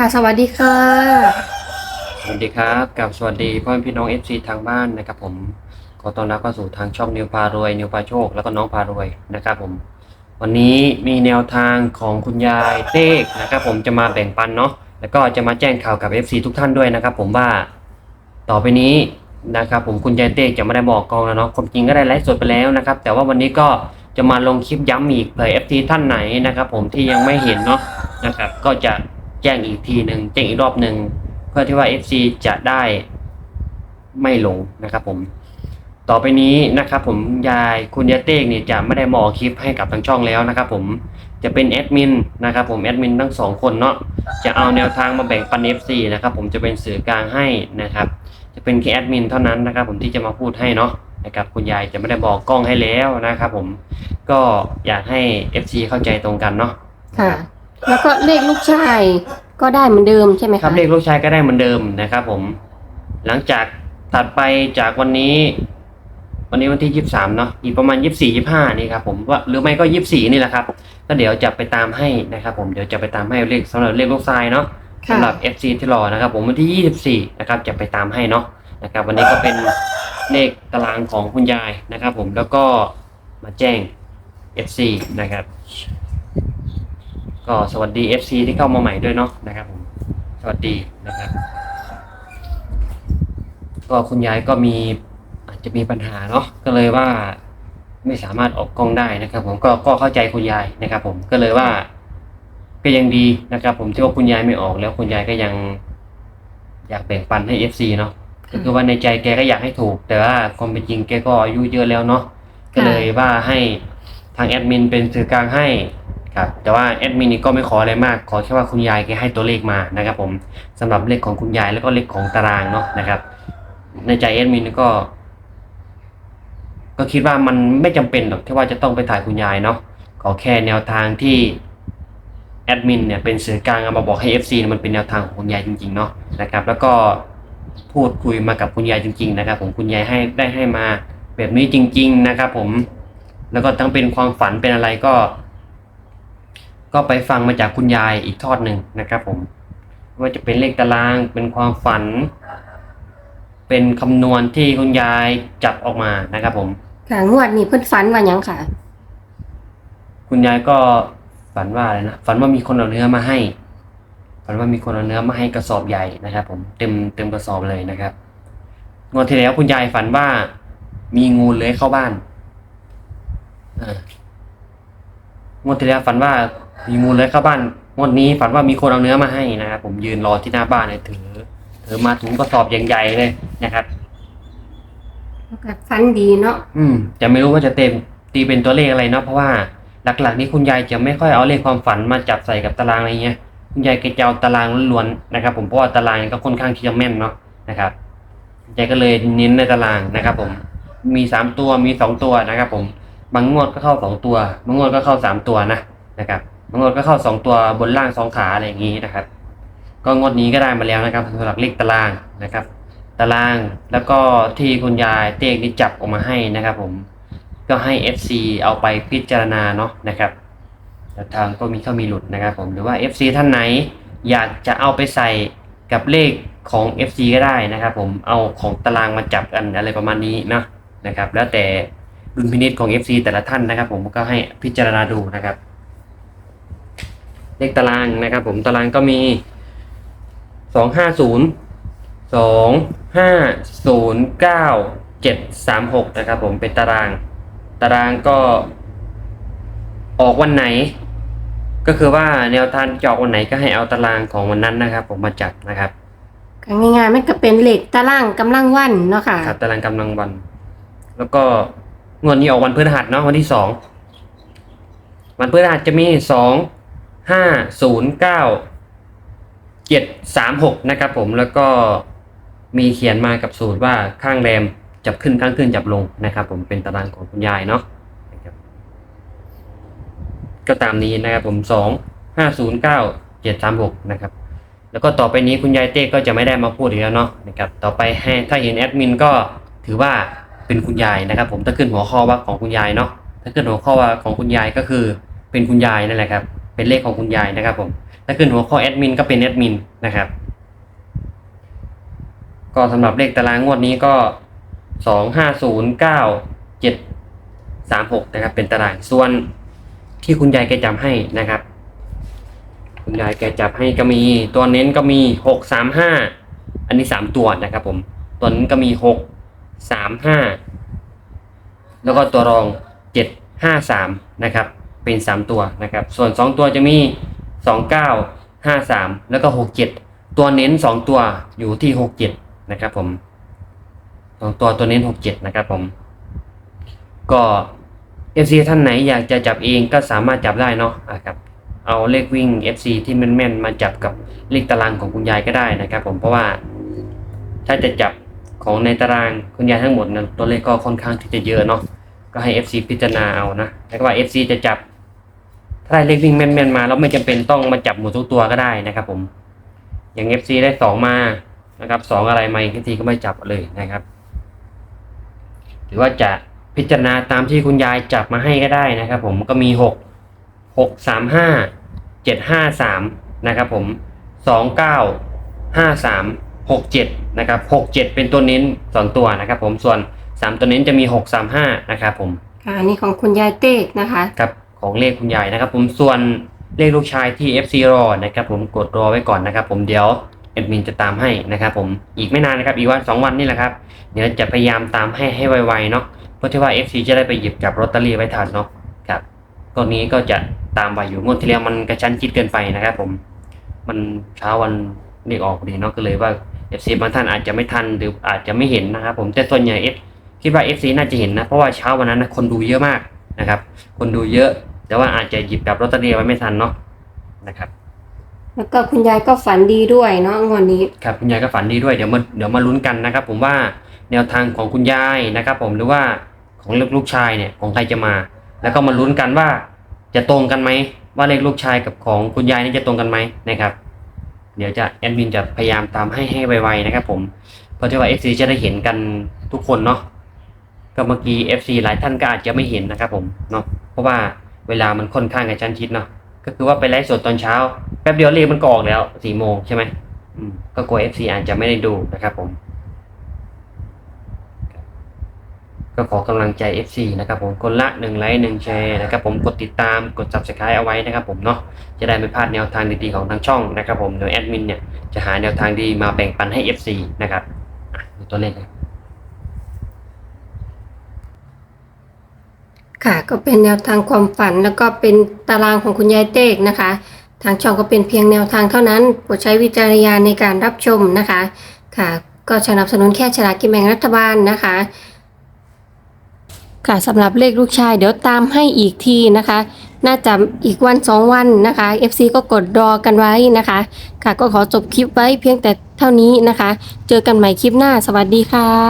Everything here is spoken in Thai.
ค่ะ สวัสดีค่ะ สวัสดีครับกับสวัสดีพ่อแม่พี่น้อง FC ทางบ้านนะครับผมขอต้อนรับเข้าสู่ทางช่องนิวพารวยนิวพาโชคแล้วก็น้องพารวยนะครับผม วันนี้มีแนวทางของคุณยายเต้กนะครับผมจะมาแบ่งปันเนาะแล้วก็จะมาแจ้งข่าวกับ FC ทุกท่านด้วยนะครับผมว่าต่อไปนี้นะครับผมคุณยายเต้กจะไม่ได้บอกกองแล้วเนาะความจริงก็ได้ไลฟ์สดไปแล้วนะครับ แต่ว่าวันนี้ก็จะมาลงคลิปย้ำอีกเผื่อ FC ท่านไหนนะครับผมที่ยังไม่เห็นเนาะนะครับก็จะ จ้งอีกทีหนึ่งแจ้งอีกรอบหนึ่งเพื่อที่ว่า FC จะได้ไม่หลงนะครับผม ต่อไปนี้นะครับผมยายคุณยายเต้กเนี่ยจะไม่ได้มอคลิปให้กับทางช่องแล้วนะครับผมจะเป็นแอดมินนะครับผมแอดมินทั้งสองคนเนาะจะเอาแนวทางมาแบ่งปัน FC นะครับผมจะเป็นสื่อกลางให้นะครับ จะเป็นแค่แอดมินเท่านั้นนะครับผมที่จะมาพูดให้เนาะนะครับคุณยายจะไม่ได้บอกกล้องให้แล้วนะครับผมก็อยากให้ FC เข้าใจตรงกันเนาะค่ะ แล้วก็เลขลูกชาย ก็ได้เหมือนเดิมใช่ไหมครับคะเลขลูกชายก็ได้เหมือนเดิมนะครับ ผม หลังจากตัดไปจากวันนี้ วันนี้วันที่ยี่สิบสามเนาะอีกประมาณยี่สิบสี่ยี่ห้านี่ครับผมว่าหรือไม่ก็ยี่สิบสี่นี่แหละครับก็เดี๋ยวจะไปตามให้นะครับ ผมเดี๋ยวจะไปตามให้เลขสำหรับเลขลูกชายเนาะค่ะสำหรับ FC ที่รอนะครับ ผมวันที่ยี่สิบสี่นะครับ จะไปตามให้เนาะนะครับ วันนี้ก็เป็นเลขตารางของคุณยายนะครับ ผมแล้วก็มาแจ้ง FC นะครับ ก็สวัสดี FC ที่เข้ามาใหม่ด้วยเนาะนะครับผมสวัสดีนะครับ ก็คุณยายก็มีอาจจะมีปัญหาเนาะก็เลยว่าไม่สามารถออกกล้องได้นะครับ ผมก็ก็เข้าใจคุณยายนะครับ ผมก็เลยว่าก็ยังดีนะครับ ผมที่ว่าคุณยายไม่ออกแล้วคุณยายก็ยังอยากแบ่งปันให้ FC เนาะก็คือว่าในใจแกก็อยากให้ถูก แต่ว่าความเป็นจริงแกก็อายุเยอะแล้วเนาะก็เลยว่าให้ทางแอดมินเป็นสื่อกลางให้ ครับแต่ว่าแอดมินนี่ก็ไม่ขออะไรมาก ขอแค่ว่าคุณยายแกให้ตัวเลขมานะครับผมสำหรับเลขของคุณยายแล้วก็เลขของตารางเนาะนะครับ ในใจแอดมินก็ ก็คิดว่ามันไม่จำเป็นหรอกที่ว่าจะต้องไปถ่ายคุณยายเนาะขอแค่แนวทางที่แอดมินเนี่ยเป็นสื่อกลางเอามาบอกให้ FC เนี่ยมันเป็นแนวทางของคุณยายจริงๆเนาะนะครับ แล้วก็พูดคุยมากับคุณยายจริง ๆ นะครับ ผมคุณยายให้ได้ให้มาแบบนี้จริง ๆ นะครับ ผมแล้วก็ทั้งเป็นความฝันเป็นอะไรก็ ก็ไปฟังมาจากคุณยายอีกทอดหนึ่งนะครับผม ว่าจะเป็นเลขตารางเป็นความฝัน เป็นคำนวณที่คุณยายจัดออกมานะครับผม ค่ะงวดนี้เพิ่นฝันว่าหยังค่ะ คุณยายก็ฝันว่าอะไรนะฝันว่ามีคนเอาเนื้อมาให้ฝันว่ามีคนเอาเนื้อมาให้กระสอบใหญ่นะครับ ผมเต็มเต็มกระสอบเลยนะครับงวดที่แล้วคุณยายฝันว่า มีงูเลื้อยเข้าบ้านอ่างวดที่แล้วฝันว่า มีงูเลื้อยเข้าบ้านงวดนี้ฝันว่ามีคนเอาเนื้อมาให้นะครับผมยืนรอที่หน้าบ้านเลยถือถือมาถุงกระสอบใหญ่ๆเลยนะครับ แล้วก็ฝันดีเนาะอืมจะไม่รู้ว่าจะเต็มตีเป็นตัวเลขอะไรเนาะเพราะว่าหลักๆนี้คุณยายจะไม่ค่อยเอาเลขความฝันมาจับใส่กับตารางอะไรเงี้ยคุณยายแกจะเอาตารางล้วนๆนะครับ ผมเพราะว่าตารางก็ค่อนข้างที่จะแม่นเนาะนะครับยายก็เลยเน้นในตารางนะครับ ผม มีสามตัวมีสองตัวนะครับ ผมบางงวดก็เข้าสองตัว บางงวดก็เข้าสามตัวนะนะครับ บางงวดก็เข้าสองตัวบนล่างสองขาอะไรอย่างงี้นะครับ ก็งวดนี้ก็ได้มาแล้วนะครับสำหรับเลขตารางนะครับ ตารางแล้วก็ที่คุณยายเต้กนี่จับออกมาให้นะครับ ผมก็ให้ FC เอาไปพิจารณาเนาะนะครับทางก็มีเข้ามีหลุดนะครับ ผมหรือว่า FC ท่านไหนอยากจะเอาไปใส่กับเลขของ FC ก็ได้นะครับ ผมเอาของตารางมาจับกันอะไรประมาณนี้นะนะครับ แล้วแต่ดุลพินิจของ FC แต่ละท่านนะครับ ผมก็ให้พิจารณาดูนะครับ เลขตารางนะครับ ผมตารางก็มีสองห้าศูนย์สองห้าศูนย์เก้าเจ็ดสามหกนะครับผมเป็นตาราง ตารางก็ ออกวันไหน ก็คือว่าแนวทางจะออกวันไหนก็ให้เอาตารางของวันนั้นนะครับ ผมมาจัดนะครับก็ง่ายๆมันก็เป็นเลขตารางกำลังวันเนาะค่ะครับตารางกำลังวัน แล้วก็งวดนี้ออกวันพฤหัสเนาะวันที่สองวันพฤหัสจะมีสอง ห้าศูนย์เก้าเจ็ดสามหกนะครับผมแล้วก็มีเขียนมากับสูตรว่าข้างแรมจับขึ้นข้างขึ้นจับลงนะครับ ผมเป็นตารางของคุณยายเนาะนะครับก็ตามนี้นะครับผมสองห้าศูนย์เก้าเจ็ดสามหกนะครับ แล้วก็ต่อไปนี้คุณยายเต้ก็จะไม่ได้มาพูดอีกแล้วเนาะนะครับต่อไปให้ถ้าเห็นแอดมินก็ถือว่าเป็นคุณยายนะครับผมถ้าขึ้นหัวข้อว่าของคุณยายเนาะถ้าขึ้นหัวข้อว่าของคุณยายก็คือเป็นคุณยายนั่นแหละครับ เป็นเลขของคุณยายนะครับผมถ้าขึ้นหัวข้อแอดมินก็เป็นแอดมินนะครับ ก็สำหรับเลขตารางงวดนี้ก็สองห้าศูนย์เก้าเจ็ดสามหกนะครับ เป็นตารางส่วนที่คุณยายแกจำให้นะครับ คุณยายแกจับให้ก็มีตัวเน้นก็มีหกสามห้าอันนี้สามตัวนะครับ ผมตัวนั้นก็มีหกสามห้าแล้วก็ตัวรองเจ็ดห้าสามนะครับ เป็นสามตัวนะครับ ส่วนสองตัวจะมีสองเก้าห้าสามแล้วก็หกเจ็ดตัวเน้นสองตัวอยู่ที่หกเจ็ดนะครับผมสองตัวตัวเน้นหกเจ็ดนะครับผม ก็เอฟซีท่านไหนอยากจะจับเองก็สามารถจับได้เนาะะครับ เอาเลขวิ่ง FC ที่แม่นๆมาจับกับเลขตารางของคุณยายก็ได้นะครับ ผมเพราะว่าถ้าจะจับของในตารางคุณยายทั้งหมดนะตัวเลขก็ค่อนข้างที่จะเยอะเนาะก็ให้ FC พิจารณาเอานะแล้วก็ว่า FC จะจับ ถ้าได้เลขวิ่งแม่นๆมาแล้วไม่จำเป็นต้องมาจับหมดทุกตัวก็ได้นะครับ ผม อย่าง FC ได้สองมานะครับสองอะไรมาอีกทีก็ไม่จับเลยนะครับ หรือว่าจะพิจารณาตามที่คุณยายจับมาให้ก็ได้นะครับ ผมก็มีหกหกสามห้าเจ็ดห้าสามนะครับผมสองเก้าห้าสามหกเจ็ดนะครับหกเจ็ดเป็นตัวเน้นสองตัวนะครับ ผมส่วนสามตัวเน้นจะมีหกสามห้านะครับผม ค่ะอันนี้ของคุณยายเต้กนะคะ ครับ ของเลขคุณยายนะครับ ผมส่วนเลขลูกชายที่ FC รอนะครับผมกดรอไว้ก่อนนะครับ ผมเดี๋ยวแอดมินจะตามให้นะครับ ผมอีกไม่นานนะครับอีกวันสองวันนี่แหละครับเดี๋ยวจะพยายามตามให้ให้ไวๆเนาะเพื่อที่ว่า FC จะได้ไปหยิบจับลอตเตอรี่ไว้ทันเนาะครับก็นี้ก็จะตามไปอยู่งวดที่แล้วมันกระชั้นชิดเกินไปนะครับ ผมมันเช้าวันเลขออกดีเนาะก็เลยว่า FC บางท่านอาจจะไม่ทันหรืออาจจะไม่เห็นนะครับ ผมแต่ส่วนใหญ่ F คิดว่า FC น่าจะเห็นนะเพราะว่าเช้าวันนั้นนะคนดูเยอะมาก นะครับ คนดูเยอะ แต่ว่าอาจจะหยิบจับลอตเตอรี่ไว้ไม่ทันเนาะนะครับ แล้วก็คุณยายก็ฝันดีด้วยเนาะงวดนี้ ครับคุณยายก็ฝันดีด้วยเดี๋ยวมาเดี๋ยวมาลุ้นกันนะครับ ผมว่าแนวทางของคุณยายนะครับ ผมหรือว่าของลูกลูกชายเนี่ยของใครจะมา แล้วก็มาลุ้นกันว่าจะตรงกันไหมว่าเลขลูกชายกับของคุณยายนี่จะตรงกันไหมนะครับ เดี๋ยวจะแอดมินจะพยายามตามให้ให้ไวๆนะครับ ผมเพราะที่ว่า FC จะได้เห็นกันทุกคนเนาะ ก็เมื่อกี้ FC หลายท่านก็อาจจะไม่เห็นนะครับผมเนาะเพราะว่าเวลามันค่อนข้างกระชั้นชิดเนาะก็คือว่าไปไลฟ์สดตอนเช้าแป๊บเดียวเลขมันกออกแล้วสี่โมงใช่ไหมก็กลัว FC อาจจะไม่ได้ดูนะครับผม ก็ขอกำลังใจ FC นะครับผมคนละหนึ่งไลค์หนึ่งแชร์นะครับผมกดติดตามกด subscribe เอาไว้นะครับผมเนาะจะได้ไม่พลาดแนวทางดีๆของทางช่องนะครับผมเดี๋ยแอดมินเนี่ยจะหาแนวทางดีมาแบ่งปันให้ FC นะครับดูตัวเลขนะ ค่ะก็เป็นแนวทางความฝันแล้วก็เป็นตารางของคุณยายเต้กนะคะ ทางช่องก็เป็นเพียงแนวทางเท่านั้นโปรดใช้วิจารณญาณในการรับชมนะคะค่ะ ก็สนับสนุนแค่ฉลากกินแบ่งรัฐบาลนะคะ ค่ะสำหรับเลขลูกชายเดี๋ยวตามให้อีกทีนะคะ น่าจะอีกวันสองวันนะคะ FC ก็กดรอกันไว้นะคะ ค่ะก็ขอจบคลิปไว้เพียงแต่เท่านี้นะคะ เจอกันใหม่คลิปหน้าสวัสดีค่ะ